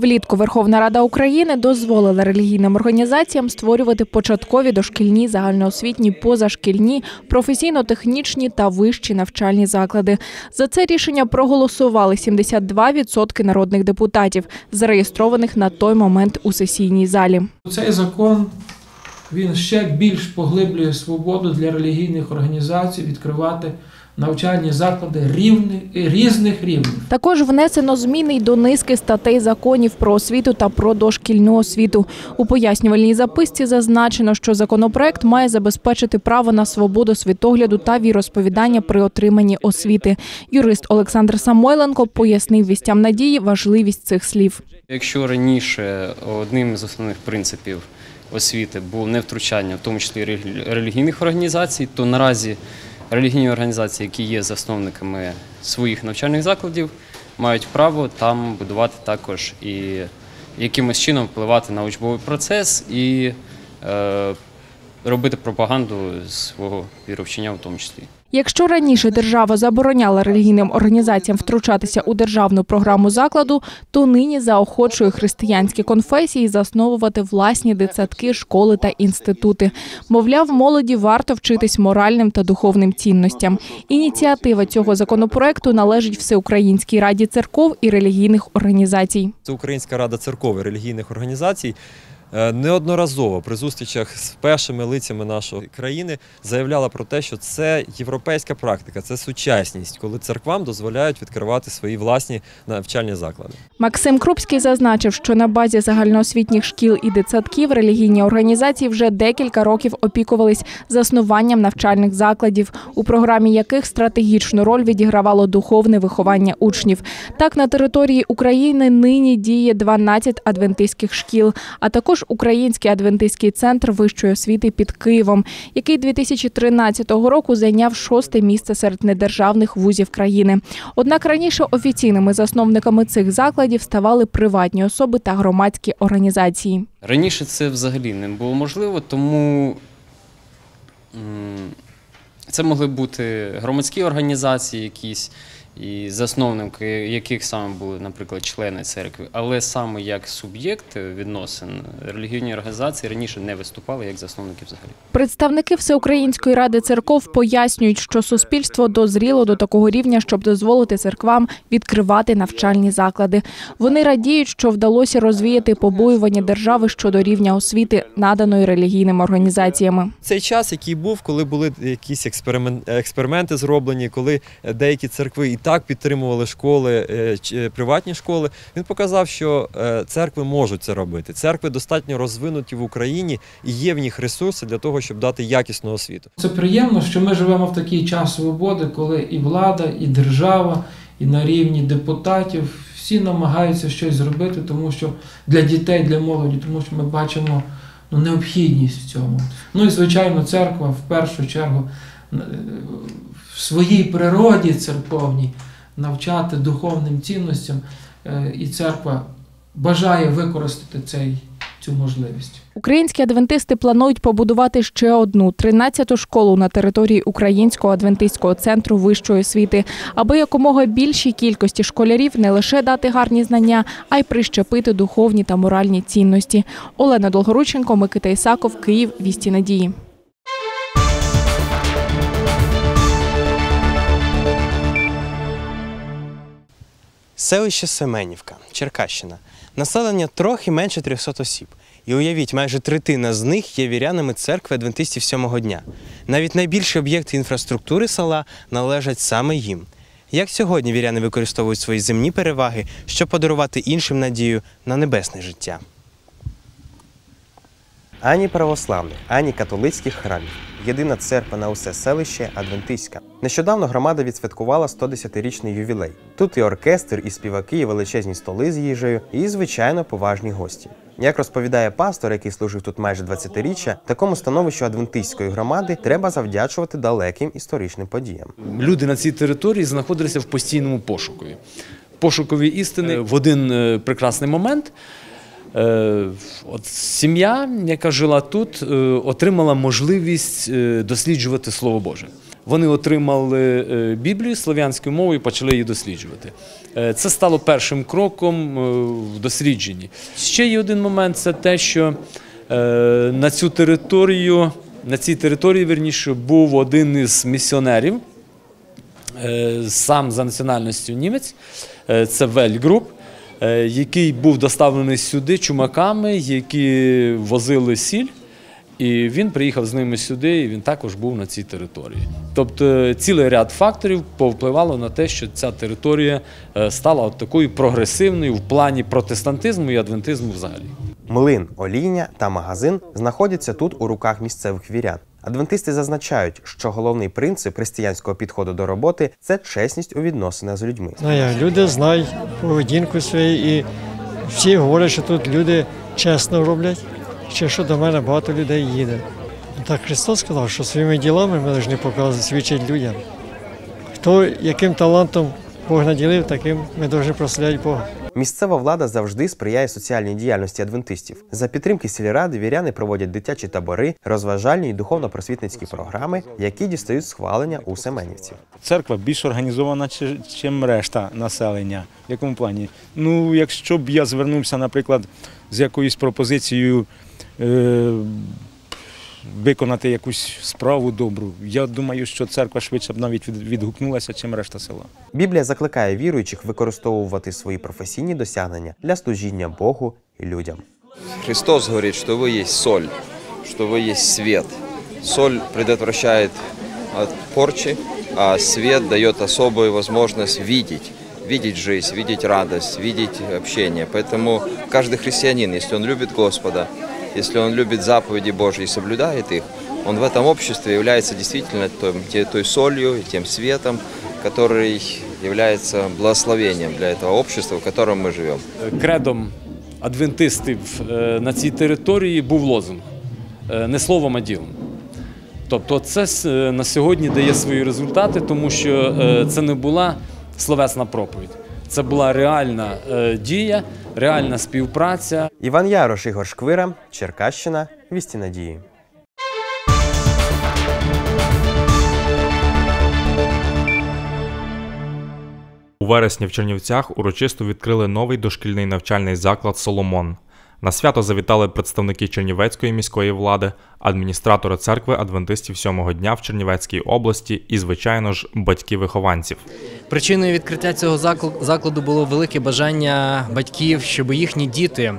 Влітку Верховна Рада України дозволила релігійним організаціям створювати початкові дошкільні, загальноосвітні, позашкільні, професійно-технічні та вищі навчальні заклади. За це рішення проголосували 72% народних депутатів, зареєстрованих на той момент у сесійній залі. Цей закон він ще більш поглиблює свободу для релігійних організацій відкривати навчальні заклади рівних, різних рівнів. Також внесено зміни й до низки статей законів про освіту та про дошкільну освіту. У пояснювальній записці зазначено, що законопроект має забезпечити право на свободу світогляду та віросповідання при отриманні освіти. Юрист Олександр Самойленко пояснив вістям надії важливість цих слів. Якщо раніше одним з основних принципів освіти було невтручання, в тому числі релі- релігійних організацій, то наразі релігійні організації, які є засновниками своїх навчальних закладів, мають право там будувати також і якимось чином впливати на учбовий процес і е, робити пропаганду свого віровчення в тому числі. Якщо раніше держава забороняла релігійним організаціям втручатися у державну програму закладу, то нині заохочує християнські конфесії засновувати власні дитсадки, школи та інститути. Мовляв, молоді варто вчитись моральним та духовним цінностям. Ініціатива цього законопроекту належить Всеукраїнській раді церков і релігійних організацій. Це Українська рада церков і релігійних організацій неодноразово при зустрічах з першими лицями нашої країни заявляла про те, що це європейська практика, це сучасність, коли церквам дозволяють відкривати свої власні навчальні заклади. Максим Крупський зазначив, що на базі загальноосвітніх шкіл і дитсадків релігійні організації вже декілька років опікувались заснуванням навчальних закладів, у програмі яких стратегічну роль відігравало духовне виховання учнів. Так на території України нині діє 12 адвентистських шкіл, а також Український адвентистський центр вищої освіти під Києвом, який 2013 року зайняв шосте місце серед недержавних вузів країни. Однак раніше офіційними засновниками цих закладів ставали приватні особи та громадські організації. Раніше це взагалі не було можливо, тому це могли бути громадські організації якісь, і засновники яких саме були, наприклад, члени церкви, але саме як суб'єкт відносин релігійні організації раніше не виступали як засновники взагалі. Представники Всеукраїнської ради церков пояснюють, що суспільство дозріло до такого рівня, щоб дозволити церквам відкривати навчальні заклади. Вони радіють, що вдалося розвіяти побоювання держави щодо рівня освіти, наданої релігійними організаціями. Цей час, який був, коли були якісь експеримен- експерименти зроблені, коли деякі церкви і так підтримували школи, е, е, приватні школи, він показав, що е, церкви можуть це робити. Церкви достатньо розвинуті в Україні і є в них ресурси для того, щоб дати якісну освіту. Це приємно, що ми живемо в такий час свободи, коли і влада, і держава, і на рівні депутатів всі намагаються щось зробити, тому що для дітей, для молоді, тому що ми бачимо ну, необхідність в цьому. Ну і звичайно, церква в першу чергу в своїй природі церковній навчати духовним цінностям, е, і церква бажає використати цей, цю можливість. Українські адвентисти планують побудувати ще одну 13-ту школу на території Українського адвентистського центру вищої освіти, аби якомога більшій кількості школярів не лише дати гарні знання, а й прищепити духовні та моральні цінності. Олена Долгорученко, Микита Ісаков, Київ. Вісті надії. Селище Семенівка, Черкащина. Населення трохи менше 300 осіб. І уявіть, майже третина з них є вірянами церкви адвентистів сьомого дня. Навіть найбільші об'єкти інфраструктури села належать саме їм. Як сьогодні віряни використовують свої земні переваги, щоб подарувати іншим надію на небесне життя? Ані православних, ані католицьких храмів. Єдина церква на усе селище адвентистська. Нещодавно громада відсвяткувала 110-річний ювілей. Тут і оркестр, і співаки, і величезні столи з їжею, і, звичайно, поважні гості. Як розповідає пастор, який служив тут майже 20-річчя, такому становищу адвентистської громади треба завдячувати далеким історичним подіям. люди на цій території знаходилися в постійному пошукові. Пошукові істини в один е, прекрасний момент. Е, От сім'я, яка жила тут, е, отримала можливість е, досліджувати Слово Боже. Вони отримали Біблію слов'янською мовою і почали її досліджувати. Це стало першим кроком в дослідженні. Ще є один момент це те, що на цю територію, на цій території, верніше, був один із місіонерів, сам за національністю німець, це Вельгруп, який був доставлений сюди чумаками, які возили сіль. І він приїхав з ними сюди, і він також був на цій території. Тобто цілий ряд факторів повпливало на те, що ця територія е, стала от такою прогресивною в плані протестантизму і адвентизму взагалі. Млин, олійня та магазин знаходяться тут у руках місцевих вірян. Адвентисти зазначають, що головний принцип християнського підходу до роботи це чесність у відносинах з людьми. Ну, люди знають поведінку свою і всі говорять, що тут люди чесно роблять, чи що до мене багато людей їде. Так Христос сказав, що своїми ділами ми повинні показувати, свідчити людям. Хто яким талантом Бог наділив, таким ми повинні прославляти Бога. Місцева влада завжди сприяє соціальній діяльності адвентистів. За підтримки сільради віряни проводять дитячі табори, розважальні і духовно-просвітницькі програми, які дістають схвалення у семенівців. Церква більш організована, ніж решта населення. В якому плані? Ну, якщо б я звернувся, наприклад, з якоюсь пропозицією е, виконати якусь справу добру, я думаю, що церква швидше б навіть від- відгукнулася, чим решта села. Біблія закликає віруючих використовувати свої професійні досягнення для служіння Богу і людям. Христос говорит, что вы есть соль, что вы есть свет. Соль предотвращает от порчи, а свет дает особую возможность видеть, видеть жизнь, видеть радость, видеть общение. Поэтому каждый христианин, если он любит Господа, если он любит заповеди Божьи и соблюдает их, он в этом обществе является действительно той, те- той солью и тем светом, который является благословением для этого общества, в котором мы живем. Кредом адвентистів е, на цій території був лозунг е, не словом, а ділом. Тобто, це с- е, на сьогодні дає свої результати, тому що е, це не була словесна проповідь, це була реальна е, дія, реальна співпраця. Іван Ярош, Ігор Шквира, Черкащина, Вісті Надії. У вересні в Чернівцях урочисто відкрили новий дошкільний навчальний заклад Соломон. На свято завітали представники Чернівецької міської влади, адміністратори церкви адвентистів сьомого дня в Чернівецькій області і, звичайно ж, батьки вихованців. Причиною відкриття цього закл- закладу було велике бажання батьків, щоб їхні діти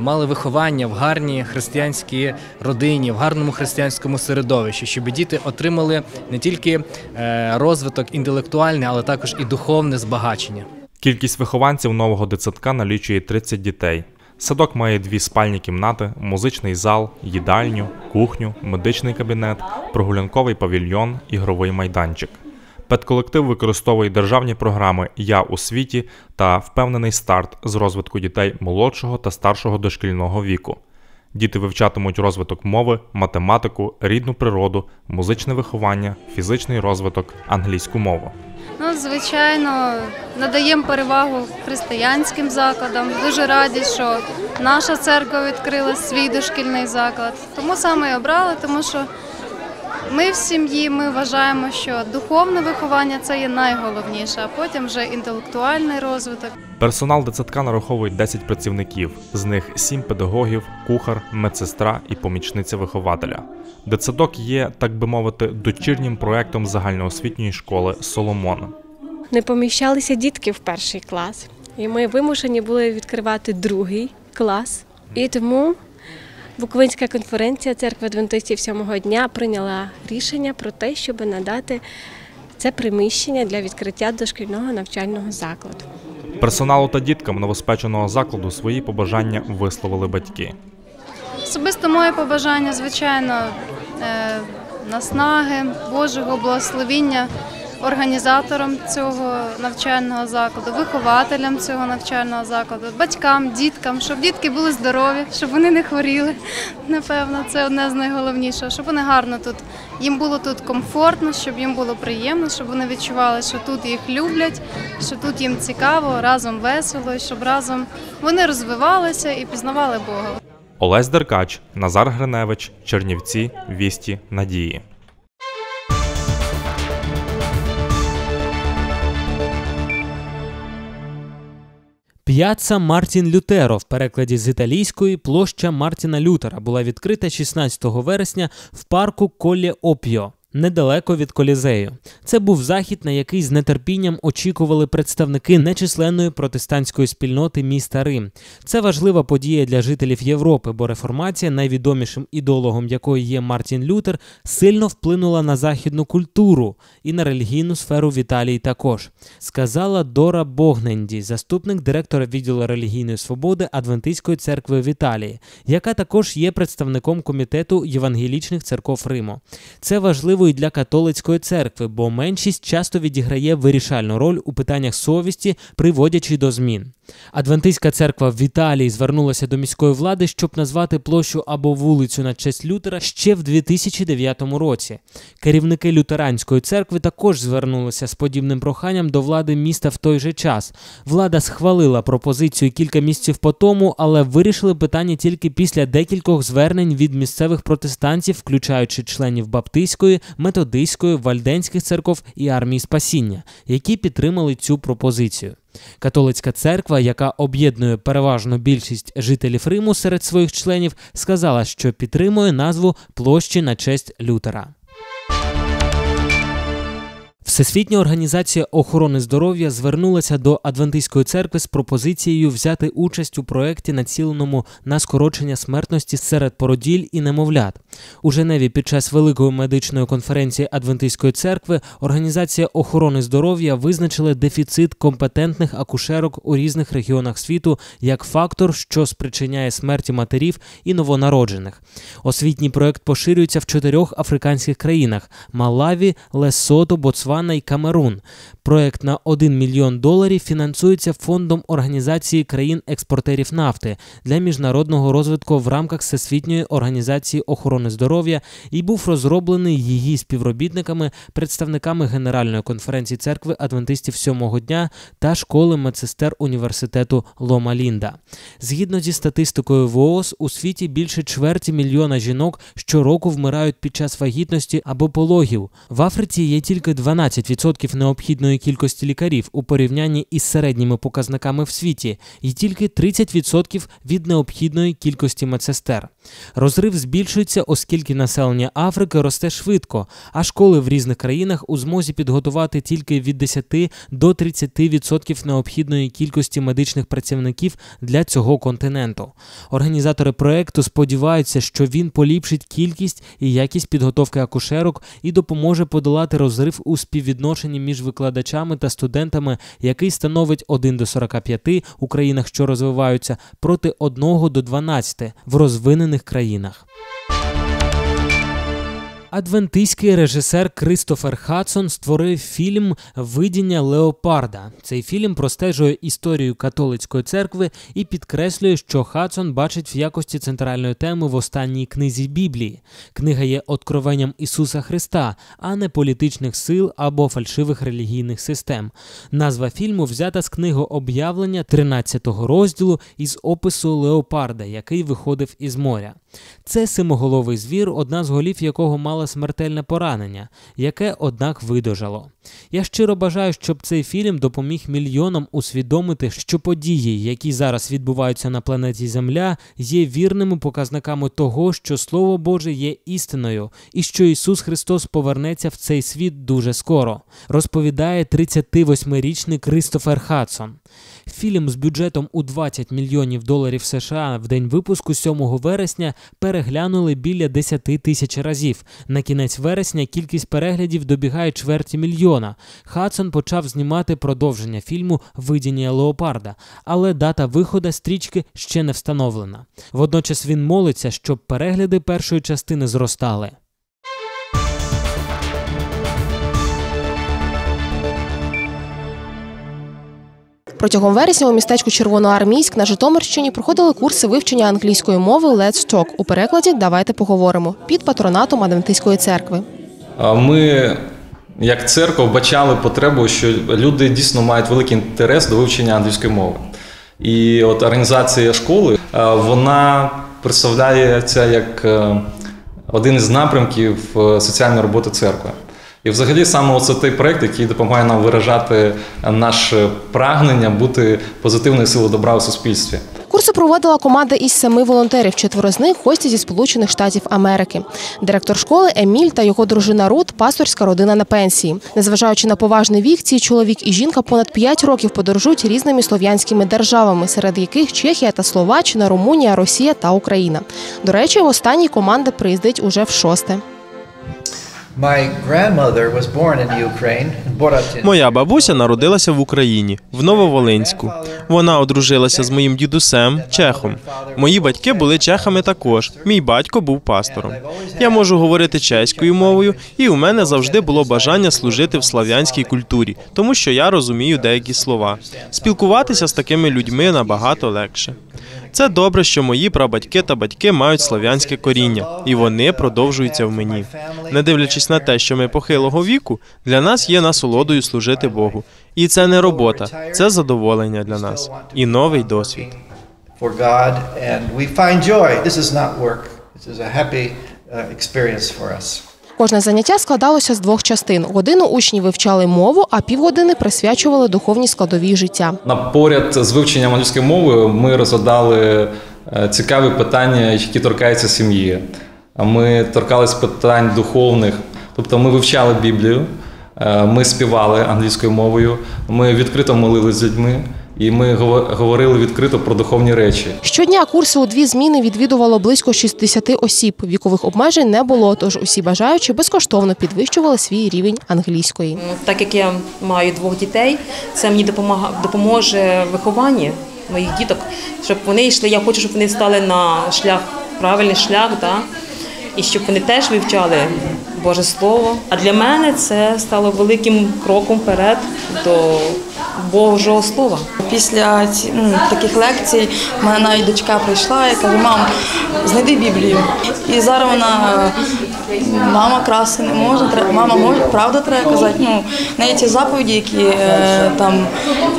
мали виховання в гарній християнській родині, в гарному християнському середовищі, щоб діти отримали не тільки е, розвиток інтелектуальний, але також і духовне збагачення. Кількість вихованців нового дитсадка налічує 30 дітей. Садок має дві спальні кімнати, музичний зал, їдальню, кухню, медичний кабінет, прогулянковий павільйон, ігровий майданчик. Педколектив використовує державні програми Я у світі та впевнений старт з розвитку дітей молодшого та старшого дошкільного віку. Діти вивчатимуть розвиток мови, математику, рідну природу, музичне виховання, фізичний розвиток, англійську мову. Ну, звичайно, надаємо перевагу християнським закладам. Дуже раді, що наша церква відкрила свій дошкільний заклад. Тому саме і обрали, тому що ми в сім'ї ми вважаємо, що духовне виховання це є найголовніше, а потім вже інтелектуальний розвиток. Персонал дитсадка нараховує 10 працівників, з них 7 педагогів, кухар, медсестра і помічниця вихователя. Дитсадок є, так би мовити, дочірнім проектом загальноосвітньої школи Соломон. не поміщалися дітки в перший клас. І ми вимушені були відкривати другий клас. І тому Буковинська конференція церкви адвентистів сьомого дня прийняла рішення про те, щоб надати це приміщення для відкриття дошкільного навчального закладу. Персоналу та діткам новоспеченого закладу свої побажання висловили батьки. Особисто моє побажання, звичайно, е, наснаги, Божого благословіння організаторам цього навчального закладу, вихователям цього навчального закладу, батькам, діткам, щоб дітки були здорові, щоб вони не хворіли. Напевно, це одне з найголовнішого, щоб вони гарно тут їм було тут комфортно, щоб їм було приємно, щоб вони відчували, що тут їх люблять, що тут їм цікаво, разом весело, щоб разом вони розвивалися і пізнавали Бога. Олесь Деркач, Назар Гриневич, Чернівці, Вісті, Надії. П'яцца Мартін Лютеро в перекладі з італійської площа Мартіна Лютера була відкрита 16 вересня в парку Колє Оп'йо. Недалеко від колізею. Це був захід, на який з нетерпінням очікували представники нечисленної протестантської спільноти міста Рим. Це важлива подія для жителів Європи, бо реформація, найвідомішим ідеологом якої є Мартін Лютер, сильно вплинула на західну культуру і на релігійну сферу в Італії також, сказала Дора Богненді, заступник директора відділу релігійної свободи Адвентистської церкви в Італії, яка також є представником комітету євангелічних церков Риму. Це важливо і для католицької церкви, бо меншість часто відіграє вирішальну роль у питаннях совісті, приводячи до змін. Адвентистська церква в Італії звернулася до міської влади, щоб назвати площу або вулицю на честь Лютера ще в 2009 році. Керівники лютеранської церкви також звернулися з подібним проханням до влади міста в той же час. Влада схвалила пропозицію кілька місяців по тому, але вирішили питання тільки після декількох звернень від місцевих протестантів, включаючи членів Баптистської, методистської, вальденських церков і армії спасіння, які підтримали цю пропозицію. Католицька церква, яка об'єднує переважно більшість жителів Риму серед своїх членів, сказала, що підтримує назву площі на честь Лютера. Всесвітня організація охорони здоров'я звернулася до Адвентистської церкви з пропозицією взяти участь у проєкті, націленому на скорочення смертності серед породіль і немовлят. У Женеві під час великої медичної конференції Адвентистської церкви Організація охорони здоров'я визначила дефіцит компетентних акушерок у різних регіонах світу як фактор, що спричиняє смерті матерів і новонароджених. Освітній проєкт поширюється в чотирьох африканських країнах: Малаві, Лесото, Ботсвана і Камерун. Проект на 1 мільйон доларів фінансується фондом організації країн-експортерів нафти для міжнародного розвитку в рамках Всесвітньої організації охорони здоров'я і був розроблений її співробітниками, представниками Генеральної конференції церкви адвентистів сьомого дня та школи медсестер університету Лома Лінда. Згідно зі статистикою ВООЗ, у світі більше чверті мільйона жінок щороку вмирають під час вагітності або пологів. В Африці є тільки 12% необхідної кількості лікарів у порівнянні із середніми показниками в світі, і тільки 30% від необхідної кількості медсестер. Розрив збільшується, оскільки населення Африки росте швидко, а школи в різних країнах у змозі підготувати тільки від 10 до 30% необхідної кількості медичних працівників для цього континенту. Організатори проекту сподіваються, що він поліпшить кількість і якість підготовки акушерок і допоможе подолати розрив у співвідношенні між викладачами та студентами, який становить 1 до 45 у країнах, що розвиваються, проти 1 до 12 в розвинених країнах. Адвентистський режисер Кристофер Хадсон створив фільм Видіння Леопарда. Цей фільм простежує історію католицької церкви і підкреслює, що Хадсон бачить в якості центральної теми в останній книзі Біблії. Книга є откровенням Ісуса Христа, а не політичних сил або фальшивих релігійних систем. Назва фільму взята з книги об'явлення 13-го розділу із опису Леопарда, який виходив із моря. Це симоголовий звір, одна з голів якого мала смертельне поранення, яке, однак, видужало. Я щиро бажаю, щоб цей фільм допоміг мільйонам усвідомити, що події, які зараз відбуваються на планеті Земля, є вірними показниками того, що Слово Боже є істиною, і що Ісус Христос повернеться в цей світ дуже скоро, розповідає 38-річний Кристофер Хадсон. Фільм з бюджетом у 20 мільйонів доларів США в день випуску 7 вересня переглянули біля 10 тисяч разів. На кінець вересня кількість переглядів добігає чверті мільйона. Хадсон почав знімати продовження фільму Видіння Леопарда, але дата виходу стрічки ще не встановлена. Водночас він молиться, щоб перегляди першої частини зростали. Протягом вересня у містечку Червоноармійськ на Житомирщині проходили курси вивчення англійської мови Let's Talk у перекладі Давайте поговоримо під патронатом Адвентистської церкви. Ми, як церква, вбачали потребу, що люди дійсно мають великий інтерес до вивчення англійської мови. І от організація школи вона представляється як один із напрямків соціальної роботи церкви. І взагалі саме оце той проект, який допомагає нам виражати наше прагнення бути позитивною силою добра у суспільстві. Курси проводила команда із семи волонтерів. Четверо з них гості зі Сполучених Штатів Америки. Директор школи Еміль та його дружина Рут пасторська родина на пенсії. Незважаючи на поважний вік, ці чоловік і жінка понад п'ять років подорожують різними слов'янськими державами, серед яких Чехія та Словаччина, Румунія, Росія та Україна. До речі, в останній команда приїздить уже в шосте. Моя бабуся народилася в Україні, в Нововолинську. Вона одружилася з моїм дідусем, чехом. Мої батьки були чехами також. Мій батько був пастором. Я можу говорити чеською мовою, і у мене завжди було бажання служити в слав'янській культурі, тому що я розумію деякі слова. Спілкуватися з такими людьми набагато легше. Це добре, що мої прабатьки та батьки мають слав'янське коріння, і вони продовжуються в мені. Не дивлячись на те, що ми похилого віку, для нас є насолодою служити Богу. І це не робота, це задоволення для нас і новий досвід. uh. Кожне заняття складалося з двох частин. Годину учні вивчали мову, а півгодини присвячували духовній складовій життя. На поряд з вивченням англійської мови ми розглядали е, цікаві питання, які торкаються сім'ї. Ми торкались питань духовних, тобто ми вивчали Біблію, е, ми співали англійською мовою, ми відкрито молились з людьми, і ми говорили відкрито про духовні речі. Щодня курси у дві зміни відвідувало близько 60 осіб. Вікових обмежень не було, тож усі бажаючі безкоштовно підвищували свій рівень англійської. Так як я маю двох дітей, це мені допоможе вихованні моїх діток, щоб вони йшли. Я хочу, щоб вони стали на шлях, правильний шлях, да? І щоб вони теж вивчали Боже Слово. А для мене це стало великим кроком вперед до Божого Слова. Після ці- ну, таких лекцій мене навіть дочка прийшла і каже, мам, знайди Біблію. І зараз вона мама краси не може, треба, мама може, правда треба казати. Ну, навіть ті заповіді, які е, там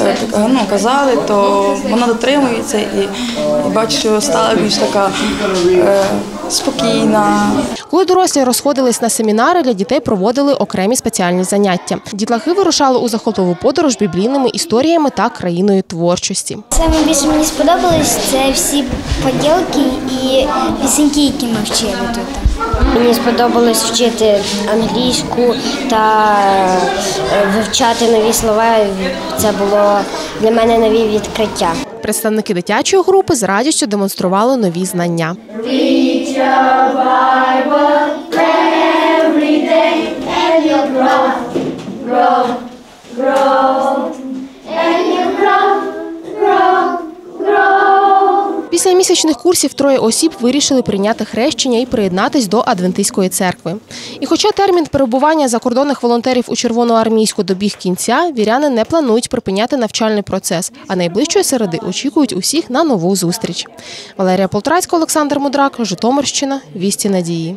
е, ну, казали, то вона дотримується і, і бачу, що стала більш така е, спокійна. Коли дорослі розходились на семінари, для дітей проводили окремі спеціальні заняття. Дітлахи вирушали у захопливу подорож біблійними історіями та країною творчості. Саме більше мені сподобалось це всі поділки і пісеньки, які ми вчили тут. Мені сподобалось вчити англійську та е, вивчати нові слова. Це було для мене нові відкриття. Представники дитячої групи з радістю демонстрували нові знання. Grow, grow, Після місячних курсів троє осіб вирішили прийняти хрещення і приєднатись до Адвентистської церкви. І хоча термін перебування закордонних волонтерів у Червоноармійську добіг кінця, віряни не планують припиняти навчальний процес, а найближчої середи очікують усіх на нову зустріч. Валерія Полтрацька, Олександр Мудрак, Житомирщина, Вісті Надії.